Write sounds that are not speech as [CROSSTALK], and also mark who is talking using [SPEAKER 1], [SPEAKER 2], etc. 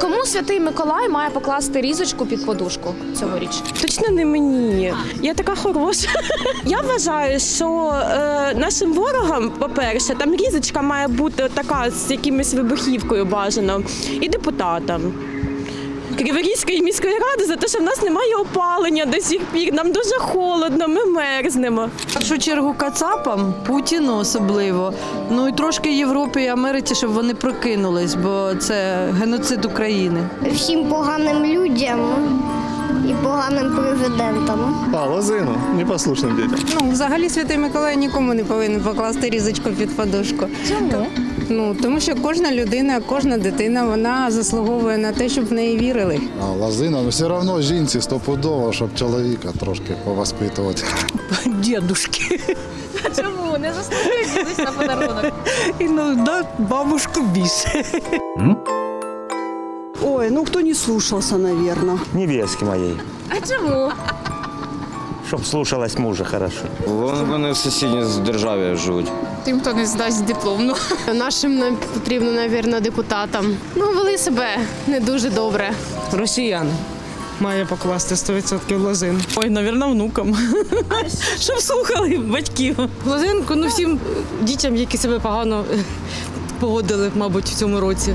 [SPEAKER 1] Кому святий Миколай має покласти різочку під подушку цьогоріч?
[SPEAKER 2] Точно не мені. Я така хороша. [LAUGHS] Я вважаю, що е, нашим ворогам, по-перше, там різочка має бути така з якимось вибухівкою бажано, і депутатам. Криворізької міської ради за те, що в нас немає опалення до сих пір. Нам дуже холодно, ми мерзнемо.
[SPEAKER 3] В першу чергу Кацапам, Путіну особливо. Ну і трошки Європі і Америці, щоб вони прокинулись, бо це геноцид України.
[SPEAKER 4] всім поганим людям і поганим президентам.
[SPEAKER 5] А, лозину, непослушним дітям.
[SPEAKER 6] Ну, взагалі Святий Миколай нікому не повинен покласти різочку під подушку.
[SPEAKER 1] Чому?
[SPEAKER 6] Ну тому що кожна людина, кожна дитина вона заслуговує на те, щоб в неї вірили.
[SPEAKER 7] А лозина, ну все одно жінці стопудово, щоб чоловіка трошки повоспитувати.
[SPEAKER 8] дедушки.
[SPEAKER 1] Чому не дідусь на подарунок?
[SPEAKER 8] Иногда бабушку більше.
[SPEAKER 9] Ой, ну кто не слушался, наверное.
[SPEAKER 10] невестки моей,
[SPEAKER 1] А чому?
[SPEAKER 10] чтоб слушалась мужа хорошо.
[SPEAKER 11] Вони в сусідній державі живуть.
[SPEAKER 2] Тим, хто не здасть дипломну. Нашим нам потрібно, мабуть, депутатам. Ну, вели себе не дуже добре.
[SPEAKER 8] Росіян має покласти 100% лозин. Ой, навірно, внукам. [LAUGHS] Щоб слухали батьків. Лозинку, ну всім дітям, які себе погано поводили, мабуть, в цьому році.